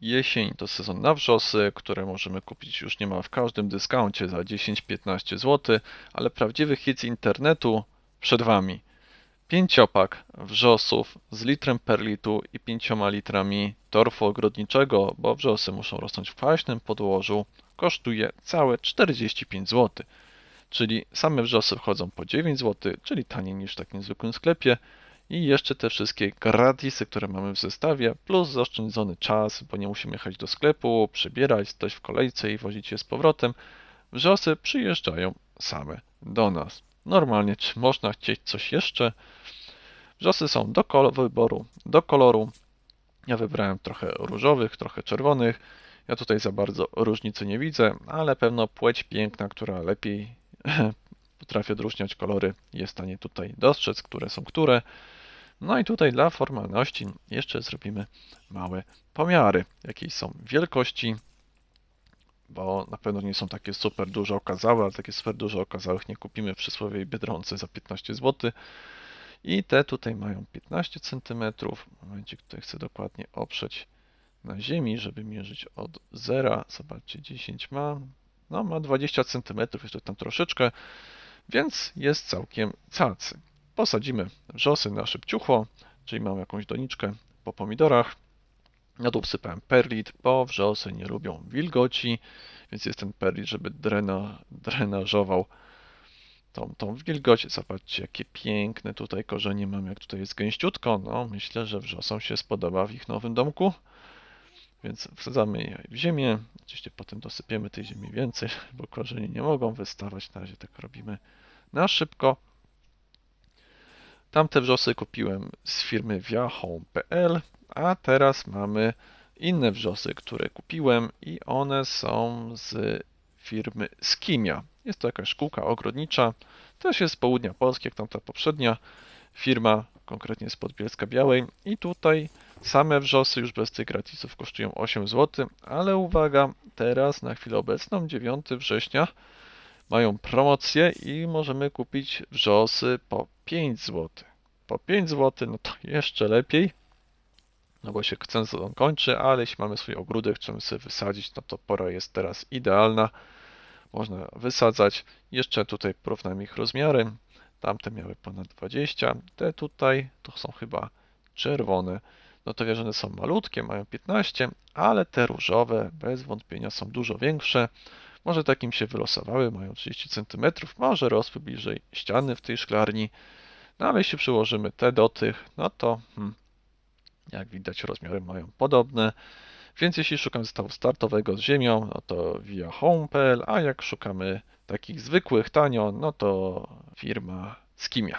Jesień to sezon na wrzosy, które możemy kupić już niemal w każdym dyskauncie za 10-15 zł, ale prawdziwy hit z internetu przed Wami. Pięciopak wrzosów z litrem perlitu i 5 litrami torfu ogrodniczego, bo wrzosy muszą rosnąć w kwaśnym podłożu, kosztuje całe 45 zł. Czyli same wrzosy wchodzą po 9 zł, czyli taniej niż w takim zwykłym sklepie. I jeszcze te wszystkie gratisy, które mamy w zestawie, plus zaoszczędzony czas, bo nie musimy jechać do sklepu, przebierać, stać w kolejce i wozić je z powrotem. Wrzosy przyjeżdżają same do nas. Normalnie, czy można chcieć coś jeszcze? Wrzosy są do wyboru, do koloru. Ja wybrałem trochę różowych, trochę czerwonych. Ja tutaj za bardzo różnicy nie widzę, ale pewno płeć piękna, która lepiej potrafi odróżniać kolory, jest w stanie tutaj dostrzec, które są które. No i tutaj dla formalności jeszcze zrobimy małe pomiary, jakiej są wielkości, bo na pewno nie są takie super duże okazałe, ale takie super duże okazałych nie kupimy w przysłowiowej Biedronce za 15 zł. I te tutaj mają 15 cm. Momencie, tutaj chcę dokładnie oprzeć na ziemi, żeby mierzyć od zera. Zobaczcie, 10 ma, no ma 20 cm, jeszcze tam troszeczkę, więc jest całkiem cacy. Posadzimy wrzosy na szybciucho, czyli mam jakąś doniczkę po pomidorach. Na dół wsypałem perlit, bo wrzosy nie lubią wilgoci, więc jest ten perlit, żeby drena, drenażował tą, tą wilgoć. Zobaczcie, jakie piękne tutaj korzenie mam, jak tutaj jest gęściutko. No, myślę, że wrzosom się spodoba w ich nowym domku. Więc wsadzamy je w ziemię. Oczywiście potem dosypiemy tej ziemi więcej, bo korzenie nie mogą wystawać. Na razie tak robimy na szybko. Tamte wrzosy kupiłem z firmy viahome.pl, a teraz mamy inne wrzosy, które kupiłem i one są z firmy Skimia. Jest to jakaś szkółka ogrodnicza, też jest z południa Polski, jak tamta poprzednia firma, konkretnie z Podbielska Białej. I tutaj same wrzosy już bez tych gratisów kosztują 8 zł, ale uwaga, teraz na chwilę obecną, 9 września, mają promocję i możemy kupić wrzosy po 5 zł. Po 5 zł, no to jeszcze lepiej, no bo się sezon kończy, ale jeśli mamy swój ogródek, chcemy sobie wysadzić, no to pora jest teraz idealna. Można wysadzać. Jeszcze tutaj porównałem ich rozmiary. Tamte miały ponad 20, te tutaj to są chyba czerwone. No to wierzone są malutkie, mają 15, ale te różowe bez wątpienia są dużo większe. Może takim się wylosowały, mają 30 cm, może rosły bliżej ściany w tej szklarni. No ale jeśli przyłożymy te do tych, no to hmm, jak widać rozmiary mają podobne. Więc jeśli szukam zestawu startowego z ziemią, no to via home.pl, a jak szukamy takich zwykłych tanio, no to firma Skimia.